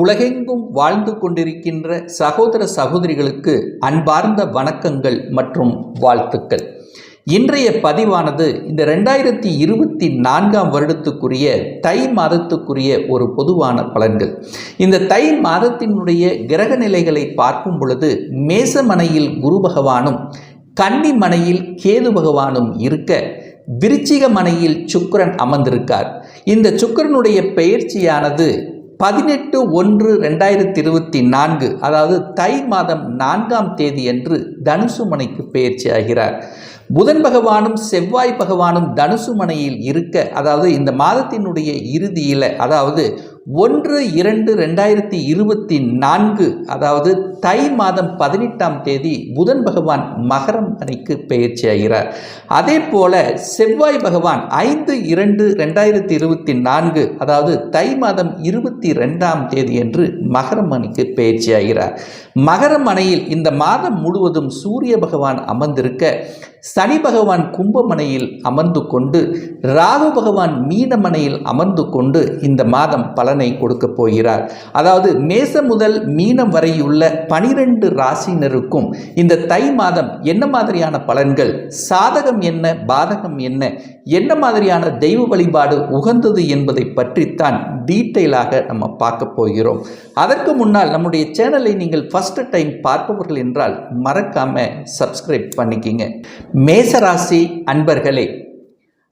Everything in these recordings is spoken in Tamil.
உலகெங்கும் வாழ்ந்து கொண்டிருக்கின்ற சகோதர சகோதரிகளுக்கு அன்பார்ந்த வணக்கங்கள் மற்றும் வாழ்த்துக்கள். இன்றைய பதிவானது இந்த ரெண்டாயிரத்தி இருபத்தி நான்காம் வருடத்துக்குரிய தை மாதத்துக்குரிய ஒரு பொதுவான பலன்கள். இந்த தை மாதத்தினுடைய கிரக நிலைகளை பார்க்கும் பொழுது மேசமனையில் குரு பகவானும் கன்னி மனையில் கேது பகவானும் இருக்க விருச்சிக மனையில் சுக்கரன் அமர்ந்திருக்கார். இந்த சுக்கிரனுடைய பெயர்ச்சியானது பதினெட்டு ஒன்று ரெண்டாயிரத்தி இருபத்தி நான்கு அதாவது தை மாதம் நான்காம் தேதி என்று தனுசு மனைக்கு ஆகிறார். புதன் பகவானும் செவ்வாய் பகவானும் தனுசு மனையில் இருக்க அதாவது இந்த மாதத்தினுடைய இறுதியில் அதாவது ஒன்று இரண்டு ரெண்டாயிரத்தி இருபத்தி நான்கு அதாவது தை மாதம் பதினெட்டாம் தேதி புதன் பகவான் மகரம் அணிக்கு பெயர்ச்சி ஆகிறார் அதே போல செவ்வாய் பகவான் ஐந்து இரண்டு ரெண்டாயிரத்தி இருபத்தி நான்கு அதாவது தை மாதம் இருபத்தி ரெண்டாம் தேதி என்று மகரம் அணிக்கு பெயர்ச்சி ஆகிறார் மகரம் அணையில் இந்த மாதம் முழுவதும் சூரிய பகவான் அமர்ந்திருக்க சனி பகவான் கும்பமனையில் அமர்ந்து கொண்டு ராகு பகவான் மீனமனையில் அமர்ந்து கொண்டு இந்த மாதம் பலனை கொடுக்கப் போகிறார். அதாவது மேசம் முதல் மீனம் வரையுள்ள பனிரெண்டு ராசினருக்கும் இந்த தை மாதம் என்ன மாதிரியான பலன்கள்? சாதகம் என்ன? பாதகம் என்ன? என்ன மாதிரியான தெய்வ வழிபாடு உகந்தது என்பதை பற்றித்தான் டீட்டெயிலாக நம்ம பார்க்க போகிறோம். அதற்கு முன்னால் நம்முடைய சேனலை நீங்கள் ஃபஸ்ட்டு டைம் பார்ப்பவர்கள் என்றால் மறக்காமல் சப்ஸ்கிரைப் பண்ணிக்கிங்க. மேசராசி அன்பர்களே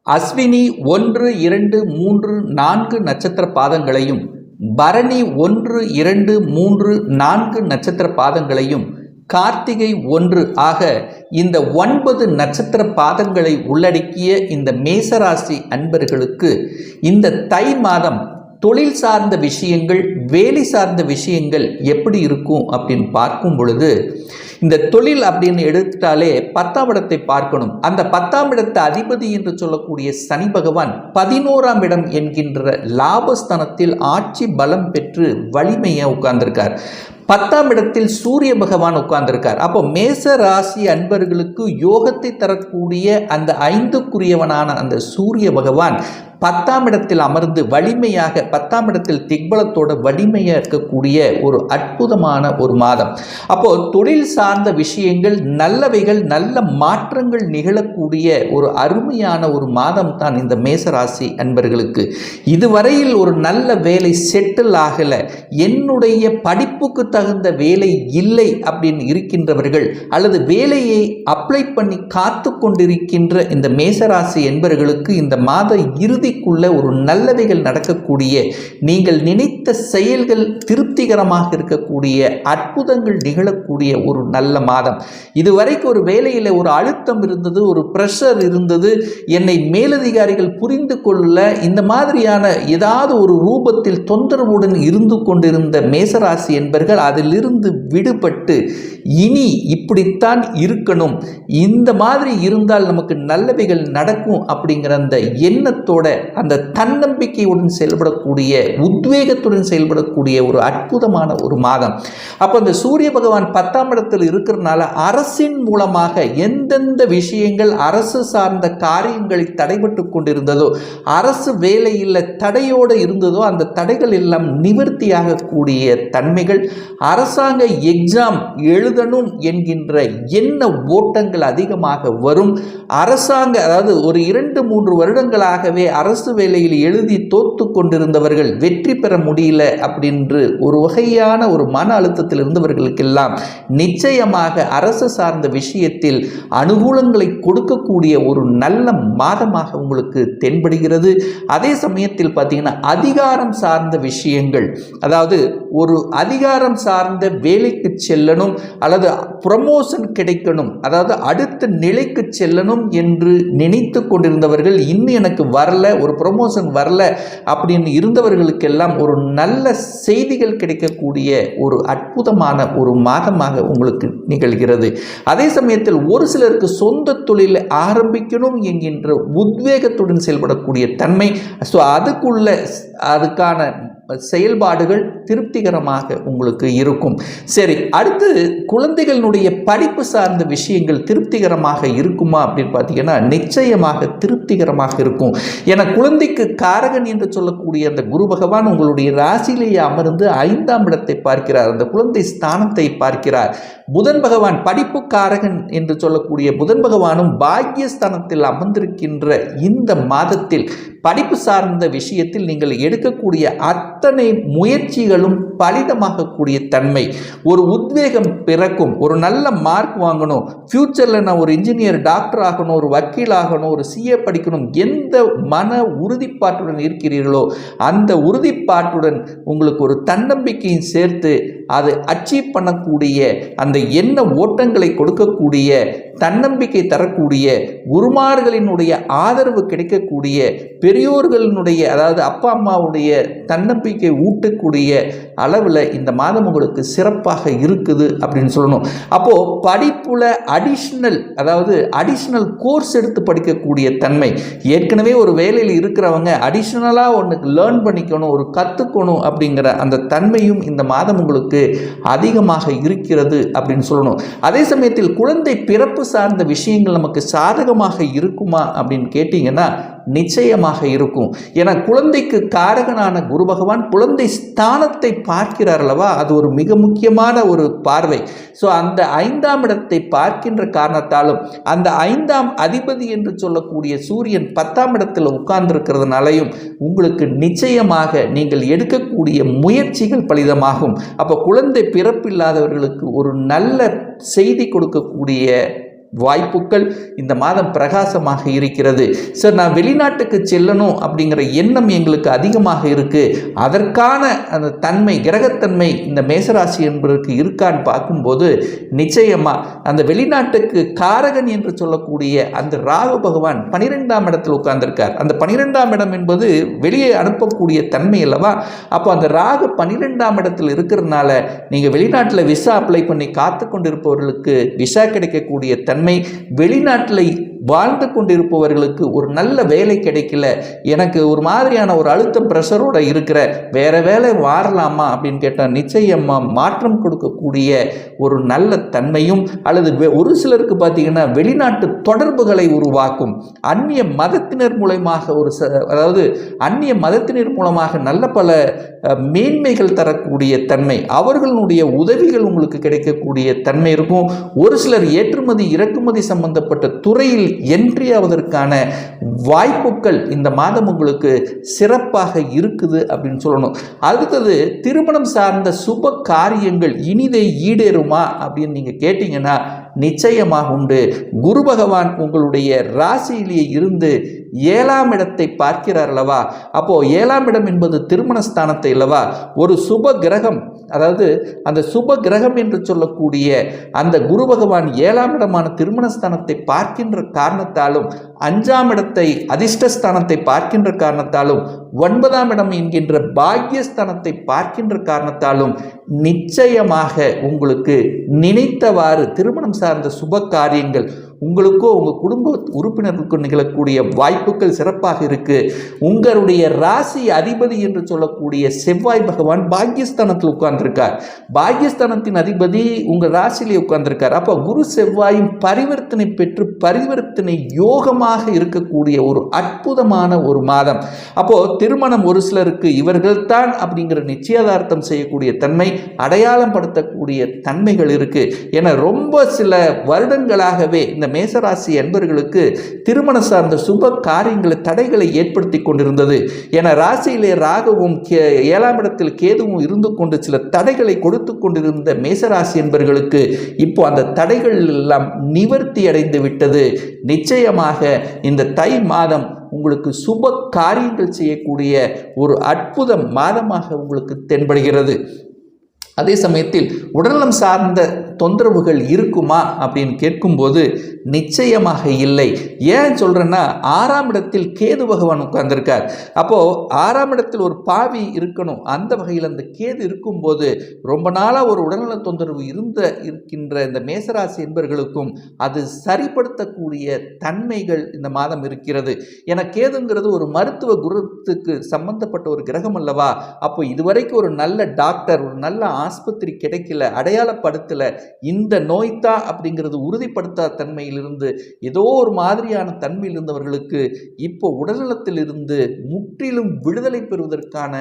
அஸ்வினி ஒன்று இரண்டு மூன்று நான்கு நட்சத்திர பாதங்களையும் பரணி ஒன்று இரண்டு மூன்று நான்கு நட்சத்திர பாதங்களையும் கார்த்திகை ஒன்று ஆக இந்த ஒன்பது நட்சத்திர பாதங்களை உள்ளடக்கிய இந்த மேசராசி அன்பர்களுக்கு இந்த தை மாதம் தொழில் சார்ந்த விஷயங்கள் வேலை சார்ந்த விஷயங்கள் எப்படி இருக்கும் அப்படின்னு பார்க்கும் பொழுது இந்த தொழில் அப்படின்னு எடுத்துட்டாலே பத்தாம் இடத்தை பார்க்கணும். அந்த பத்தாம் இடத்து அதிபதி என்று சொல்லக்கூடிய சனி பகவான் பதினோராம் இடம் என்கின்ற லாபஸ்தானத்தில் ஆட்சி பலம் பெற்று வலிமையை உட்கார்ந்திருக்கார். பத்தாம் இடத்தில் சூரிய பகவான் உட்கார்ந்திருக்கார். அப்போ மேச ராசி அன்பர்களுக்கு யோகத்தை தரக்கூடிய அந்த ஐந்துக்குரியவனான அந்த சூரிய பகவான் பத்தாம் இடத்தில் அமர்ந்து வலிமையாக பத்தாம் இடத்தில் திக்பலத்தோட வலிமையாக இருக்கக்கூடிய ஒரு அற்புதமான ஒரு மாதம். அப்போ தொழில் சார்ந்த விஷயங்கள் நல்லவைகள் நல்ல மாற்றங்கள் நிகழக்கூடிய ஒரு அருமையான ஒரு மாதம் தான் இந்த மேசராசி அன்பர்களுக்கு. இதுவரையில் ஒரு நல்ல வேலை செட்டில் ஆகலை. என்னுடைய படிப்புக்கு தகுந்த வேலை இல்லை அப்படின்னு இருக்கின்றவர்கள் அல்லது வேலையை அப்ளை பண்ணி காத்து கொண்டிருக்கின்ற இந்த மேசராசி என்பவர்களுக்கு இந்த மாத இறுதிக்குள்ள ஒரு நல்லவைகள் நடக்கக்கூடிய நீங்கள் நினைத்த செயல்கள் திருப்திகரமாக இருக்கக்கூடிய அற்புதங்கள் நிகழக்கூடிய ஒரு நல்ல மாதம். இதுவரைக்கும் ஒரு வேலையில் ஒரு அழுத்தம் இருந்தது ஒரு ப்ரெஷர் இருந்தது என்னை மேலதிகாரிகள் புரிந்து கொள்ள இந்த மாதிரியான ஏதாவது ஒரு ரூபத்தில் தொந்தரவுடன் இருந்து கொண்டிருந்த மேசராசி என்பர்கள் அதிலிருந்து விடுபட்டு இனி இப்படித்தான் இருக்கணும். இந்த மாதிரி இருந்தால் நமக்கு நல்லவைகள் நடக்கும் அப்படிங்கிற அந்த எண்ணத்தோட அந்த தன்னம்பிக்கையுடன் செயல்படக்கூடிய உத்வேகத்துடன் செயல்படக்கூடிய ஒரு அற்புதமான ஒரு மாதம். அப்போ இந்த சூரிய பகவான் பத்தாம் இடத்தில் இருக்கிறனால அரசின் மூலமாக எந்தெந்த விஷயங்கள் அரசு சார்ந்த காரியங்களை தடைபட்டு கொண்டிருந்ததோ அரசு வேலையில் தடையோடு இருந்ததோ அந்த தடைகள் எல்லாம் நிவர்த்தியாகக்கூடிய தன்மைகள் அரசாங்க எக்ஸாம் எழுதணும் என்கின்ற என்ன ஓட்டங்கள் அதிகமாக வரும். அரசாங்க அதாவது ஒரு இரண்டு மூன்று வருடங்களாகவே அரசு வேலையில் எழுதி தோத்து கொண்டிருந்தவர்கள் வெற்றி பெற முடியல அப்படின்று ஒரு வகையான ஒரு மன அழுத்தத்தில் இருந்தவர்களுக்கெல்லாம் நிச்சயமாக அரசு சார்ந்த விஷயத்தில் அனுகூலங்களை கொடுக்கக்கூடிய ஒரு நல்ல மாதமாக உங்களுக்கு தென்படுகிறது. அதே சமயத்தில் பார்த்தீங்கன்னா அதிகாரம் சார்ந்த விஷயங்கள் அதாவது ஒரு அதிகாரம் சார்ந்த வேலைக்கு செல்லணும் அல்லது ப்ரமோஷன் கிடைக்கணும் அதாவது அடுத்த நிலைக்கு செல்லணும் என்று நினைத்து கொண்டிருந்தவர்கள் இன்னும் எனக்கு வரல ஒரு ப்ரொமோஷன் வரல அப்படின்னு இருந்தவர்களுக்கெல்லாம் ஒரு நல்ல செய்திகள் கிடைக்கக்கூடிய ஒரு அற்புதமான ஒரு மாதமாக உங்களுக்கு நிகழ்கிறது. அதே சமயத்தில் ஒரு சிலருக்கு சொந்த தொழிலை ஆரம்பிக்கணும் என்கின்ற உத்வேகத்துடன் செயல்படக்கூடிய தன்மை. ஸோ அதுக்குள்ள அதுக்கான செயல்பாடுகள் திருப்திகரமாக உங்களுக்கு இருக்கும். சரி அடுத்து குழந்தைகளினுடைய படிப்பு சார்ந்த விஷயங்கள் திருப்திகரமாக இருக்குமா அப்படின்னு பார்த்தீங்கன்னா நிச்சயமாக திருப்திகரமாக இருக்கும். என குழந்தைக்கு காரகன் என்று சொல்லக்கூடிய அந்த குரு பகவான் உங்களுடைய ராசியிலேயே அமர்ந்து ஐந்தாம் இடத்தை பார்க்கிறார். அந்த குழந்தை ஸ்தானத்தை பார்க்கிறார். புதன் பகவான் படிப்பு காரகன் என்று சொல்லக்கூடிய புதன் பகவானும் பாக்கியஸ்தானத்தில் அமர்ந்திருக்கின்ற இந்த மாதத்தில் படிப்பு சார்ந்த விஷயத்தில் நீங்கள் எடுக்கக்கூடிய அத்தனை முயற்சிகளும் பலிதமாகக்கூடிய தன்மை. ஒரு உத்வேகம் பிறக்கும் ஒரு நல்ல மார்க் வாங்கணும் ஃப்யூச்சரில் நான் ஒரு இன்ஜினியர் டாக்டர் ஆகணும் ஒரு வக்கீல் ஆகணும் ஒரு சிஏ படிக்கணும் எந்த மன உறுதிப்பாட்டுடன் இருக்கிறீர்களோ அந்த உறுதிப்பாட்டுடன் உங்களுக்கு ஒரு தன்னம்பிக்கையும் சேர்த்து அது அச்சீவ் பண்ணக்கூடிய அந்த எண்ண ஓட்டங்களை கொடுக்கக்கூடிய தன்னம்பிக்கை தரக்கூடிய குருமார்களினுடைய ஆதரவு கிடைக்கக்கூடிய பெரியோர்களினுடைய அதாவது அப்பா அம்மாவுடைய தன்னம்பிக்கை ஊட்டக்கூடிய அளவில் இந்த மாதம் உங்களுக்கு சிறப்பாக இருக்குது அப்படின்னு சொல்லணும். அப்போது படிப்பில் அடிஷ்னல் அதாவது அடிஷ்னல் கோர்ஸ் எடுத்து படிக்கக்கூடிய தன்மை. ஏற்கனவே ஒரு வேலையில் இருக்கிறவங்க அடிஷ்னலாக ஒன்று லேர்ன் பண்ணிக்கணும் ஒரு கற்றுக்கணும் அப்படிங்கிற அந்த தன்மையும் இந்த மாதம் உங்களுக்கு அதிகமாக இருக்கிறது அப்படின்னு சொல்லணும். அதே சமயத்தில் குழந்தை பிறப்பு சார்ந்த விஷயங்கள் நமக்கு சாதகமாக இருக்குமா அப்படின்னு கேட்டிங்கன்னா நிச்சயமாக இருக்கும். ஏன்னா குழந்தைக்கு காரகனான குரு பகவான் குழந்தை ஸ்தானத்தை பார்க்கிறார் அல்லவா? அது ஒரு மிக முக்கியமான ஒரு பார்வை. ஸோ அந்த ஐந்தாம் இடத்தை பார்க்கின்ற காரணத்தாலும் அந்த ஐந்தாம் அதிபதி என்று சொல்லக்கூடிய சூரியன் பத்தாம் இடத்தில் உட்கார்ந்திருக்கிறதுனாலையும் உங்களுக்கு நிச்சயமாக நீங்கள் எடுக்கக்கூடிய முயற்சிகள் பலிதமாகும். அப்போ குழந்தை பிறப்பில்லாதவர்களுக்கு ஒரு நல்ல செய்தி கொடுக்கக்கூடிய வாய்ப்புகள் இந்த மாதம் பிரகாசமாக இருக்கிறது. சார் நான் வெளிநாட்டுக்கு செல்லணும் அப்படிங்கிற எண்ணம் எங்களுக்கு அதிகமாக இருக்குது அதற்கான அந்த தன்மை கிரகத்தன்மை இந்த மேசராசி என்பதற்கு இருக்கான்னு பார்க்கும்போது நிச்சயமாக அந்த வெளிநாட்டுக்கு காரகன் என்று சொல்லக்கூடிய அந்த ராகு பகவான் பனிரெண்டாம் இடத்தில் உட்கார்ந்திருக்கார். அந்த பனிரெண்டாம் இடம் என்பது வெளியே அனுப்பக்கூடிய தன்மை அல்லவா? அப்போ அந்த ராகு பனிரெண்டாம் இடத்தில் இருக்கிறதுனால நீங்கள் வெளிநாட்டில் விசா அப்ளை பண்ணி காத்து கொண்டிருப்பவர்களுக்கு விசா கிடைக்கக்கூடிய தன்மை வெளிநாட்டில் வாழ்ந்து கொண்டிருப்பவர்களுக்கு ஒரு நல்ல வேலை கிடைக்கல. எனக்கு ஒரு மாதிரியான ஒரு அழுத்தம் ப்ரெஷரோட இருக்கிற வேற வேலை மாறலாமா அப்படின்னு கேட்டால் நிச்சயமாக மாற்றம் கொடுக்கக்கூடிய ஒரு நல்ல தன்மையும் அல்லது ஒரு சிலருக்கு பார்த்தீங்கன்னா வெளிநாட்டு தொடர்புகளை உருவாக்கும். அந்நிய மதத்தினர் மூலமாக ஒரு ச அதாவது அந்நிய மதத்தினர் மூலமாக நல்ல பல மேன்மைகள் தரக்கூடிய தன்மை அவர்களுடைய உதவிகள் உங்களுக்கு கிடைக்கக்கூடிய தன்மை இருக்கும். ஒரு சிலர் ஏற்றுமதி இறக்குமதி சம்பந்தப்பட்ட துறையில் என்ட்ரி ஆவதற்கான வாய்ப்புகள் இந்த மாதம் உங்களுக்கு சிறப்பாக இருக்குது அப்படின்னு சொல்லணும். அடுத்தது திருமணம் சார்ந்த சுப காரியங்கள் இனிதை ஈடேறுமா அப்படின்னு நீங்கள் கேட்டிங்கன்னா நிச்சயமாக உண்டு. குரு பகவான் உங்களுடைய ராசியிலேயே இருந்து ஏழாம் இடத்தை பார்க்கிறார் அல்லவா? அப்போ ஏழாம் இடம் என்பது திருமண ஸ்தானத்தை அல்லவா? ஒரு சுப கிரகம் அதாவது அந்த சுப கிரகம் என்று சொல்லக்கூடிய அந்த குரு பகவான் ஏழாம் இடமான திருமண ஸ்தானத்தை பார்க்கின்ற காரணத்தாலும் அஞ்சாம் இடத்தை அதிர்ஷ்டஸ்தானத்தை பார்க்கின்ற காரணத்தாலும் ஒன்பதாம் இடம் என்கின்ற பாக்கியஸ்தானத்தை பார்க்கின்ற காரணத்தாலும் நிச்சயமாக உங்களுக்கு நினைத்தவாறு திருமணம் சார்ந்த சுப காரியங்கள் உங்களுக்கோ உங்கள் குடும்ப உறுப்பினர்களுக்கோ நிகழக்கூடிய வாய்ப்புகள் சிறப்பாக இருக்குது உங்களுடைய ராசி அதிபதி என்று சொல்லக்கூடிய செவ்வாய் பகவான் பாக்கியஸ்தானத்தில் உட்கார்ந்துருக்கார். பாக்கியஸ்தானத்தின் அதிபதி உங்கள் ராசியிலே உட்கார்ந்துருக்கார். அப்போ குரு செவ்வாயும் பரிவர்த்தனை பெற்று பரிவர்த்தனை யோகமாக இருக்கக்கூடிய ஒரு அற்புதமான ஒரு மாதம். அப்போது திருமணம் ஒரு சிலருக்கு இவர்கள்தான் அப்படிங்கிற நிச்சயதார்த்தம் செய்யக்கூடிய தன்மை அடையாளம் படுத்தக்கூடிய தன்மைகள் இருக்குது என ரொம்ப சில வருடங்களாகவே இந்த மேசராசி என்பர்களுக்கு திருமண சார்ந்த சுப காரியங்களை தடைகளை ஏற்படுத்தி கொண்டிருந்தது. என ராசியிலே ராகவும் கே ஏழாம் இடத்தில் கேதுவும் இருந்து கொண்டு சில தடைகளை கொடுத்து கொண்டிருந்த மேசராசி என்பர்களுக்கு இப்போ அந்த தடைகள் எல்லாம் நிவர்த்தி அடைந்து விட்டது. நிச்சயமாக இந்த தை மாதம் உங்களுக்கு சுப காரியங்கள் செய்யக்கூடிய ஒரு அற்புத மாதமாக உங்களுக்கு தென்படுகிறது. அதே சமயத்தில் உடல்நலம் சார்ந்த தொந்தரவுகள் இருக்குமா அப்படின்னு கேட்கும்போது நிச்சயமாக இல்லை. ஏன் சொல்கிறேன்னா ஆறாம் இடத்தில் கேது பகவான் உட்கார்ந்துருக்கார். அப்போது ஆறாம் இடத்தில் ஒரு பாவி இருக்கணும். அந்த வகையில் அந்த கேது இருக்கும்போது ரொம்ப நாளாக ஒரு உடல்நல தொந்தரவு இருந்த இருக்கின்ற இந்த மேசராசி என்பர்களுக்கும் அது சரிப்படுத்தக்கூடிய தன்மைகள் இந்த மாதம் இருக்கிறது. என கேதுங்கிறது ஒரு மருத்துவ குருத்துக்கு சம்பந்தப்பட்ட ஒரு கிரகம் அல்லவா? அப்போ இதுவரைக்கும் ஒரு நல்ல டாக்டர் ஒரு நல்ல ஆஸ்பத்திரி கிடைக்கல அடையாளப்படுத்தலை இந்த நோய்த்தா அப்படிங்கிறது உறுதிப்படுத்தாத தன்மையிலிருந்து ஏதோ ஒரு மாதிரியான தன்மையில் இருந்தவர்களுக்கு இப்போ உடல்நலத்திலிருந்து முற்றிலும் விடுதலை பெறுவதற்கான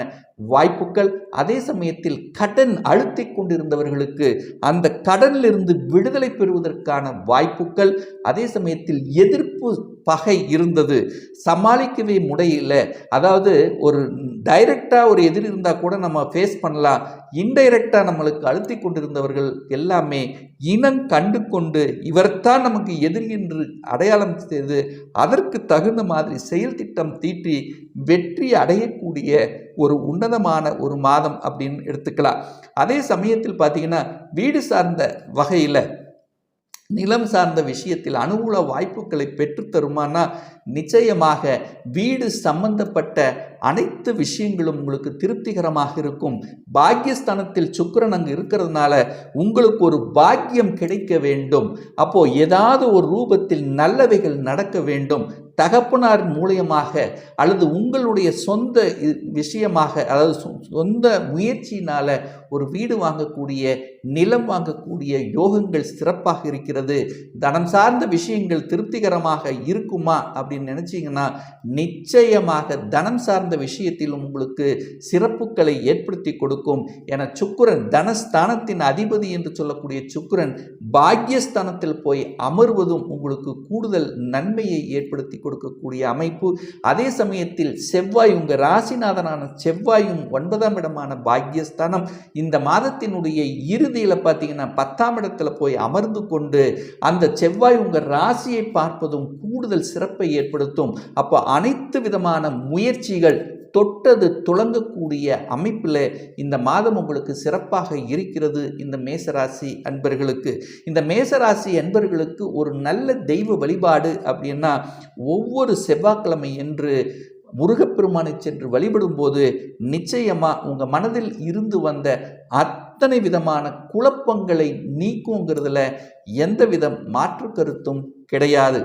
வாய்ப்புகள் அதே சமயத்தில் கடன் அழுத்திக் கொண்டிருந்தவர்களுக்கு அந்த கடனிலிருந்து விடுதலை பெறுவதற்கான வாய்ப்புகள் அதே சமயத்தில் எதிர்ப்பு பகை இருந்தது. சமாளிக்கவே முடியல. அதாவது ஒரு டைரக்டாக ஒரு எதிரி இருந்தால் கூட நம்ம ஃபேஸ் பண்ணலாம். இன்டைரக்டாக நம்மளுக்கு அழுத்தி கொண்டிருந்தவர்கள் எல்லாமே இனம் கண்டு கொண்டு இவர்தான் நமக்கு எதிரி என்று அடையாளம் செய்து அதற்கு தகுந்த மாதிரி செயல் திட்டம் தீட்டி வெற்றி அடையக்கூடிய ஒரு உன்னதமான ஒரு மாதம் அப்படின்னு எடுத்துக்கலாம். அதே சமயத்தில் பார்த்தீங்கன்னா வீடு சார்ந்த வகையில் நிலம் சார்ந்த விஷயத்தில் அனுகூல வாய்ப்புகளை பெற்றுத்தருமானா நிச்சயமாக வீடு சம்பந்தப்பட்ட அனைத்து விஷயங்களும் உங்களுக்கு திருப்திகரமாக இருக்கும். பாக்கியஸ்தானத்தில் சுக்கரன் அங்கு இருக்கிறதுனால உங்களுக்கு ஒரு பாக்கியம் கிடைக்க வேண்டும். அப்போ ஏதாவது ஒரு ரூபத்தில் நல்லவைகள் நடக்க வேண்டும். தகப்பனார் மூலியமாக அல்லது உங்களுடைய சொந்த விஷயமாக அதாவது சொ- சொந்த முயற்சியினால ஒரு வீடு வாங்கக்கூடிய நிலம் வாங்கக்கூடிய யோகங்கள் சிறப்பாக இருக்கிறது. தனம் சார்ந்த விஷயங்கள் திருப்திகரமாக இருக்குமா அப்படின்னு நினச்சிங்கன்னா நிச்சயமாக தனம் சார்ந்த விஷயத்தில் உங்களுக்கு சிறப்புகளை ஏற்படுத்தி கொடுக்கும். என சுக்குரன் தனஸ்தானத்தின் அதிபதி என்று சொல்லக்கூடிய சுக்குரன் பாக்யஸ்தானத்தில் போய் அமர்வதும் உங்களுக்கு கூடுதல் நன்மையை ஏற்படுத்தி கொடுக்கக்கூடிய அமைப்பு. அதே சமயத்தில் செவ்வாய் உங்கள் ராசிநாதனான செவ்வாயும் ஒன்பதாம் இடமான பாக்யஸ்தானம் இந்த மாதத்தினுடைய இறுதியில் பார்த்தீங்கன்னா பத்தாம் இடத்துல போய் அமர்ந்து கொண்டு அந்த செவ்வாய் உங்கள் ராசியை பார்ப்பதும் கூடுதல் சிறப்பை ஏற்படுத்தும். அப்போ அனைத்து விதமான முயற்சிகள் தொட்டது துளங்கக்கூடிய அமைப்பில் இந்த மாதம் உங்களுக்கு சிறப்பாக இருக்கிறது இந்த மேசராசி அன்பர்களுக்கு. இந்த மேசராசி அன்பர்களுக்கு ஒரு நல்ல தெய்வ வழிபாடு அப்படின்னா ஒவ்வொரு செவ்வாய்க்கிழமை என்று முருகப்பெருமானை சென்று வழிபடும்போது நிச்சயமாக உங்கள் மனதில் இருந்து வந்த அத்தனை விதமான குழப்பங்களை நீக்குங்கிறதுல எந்த வித மாற்று கருத்தும் கிடையாது.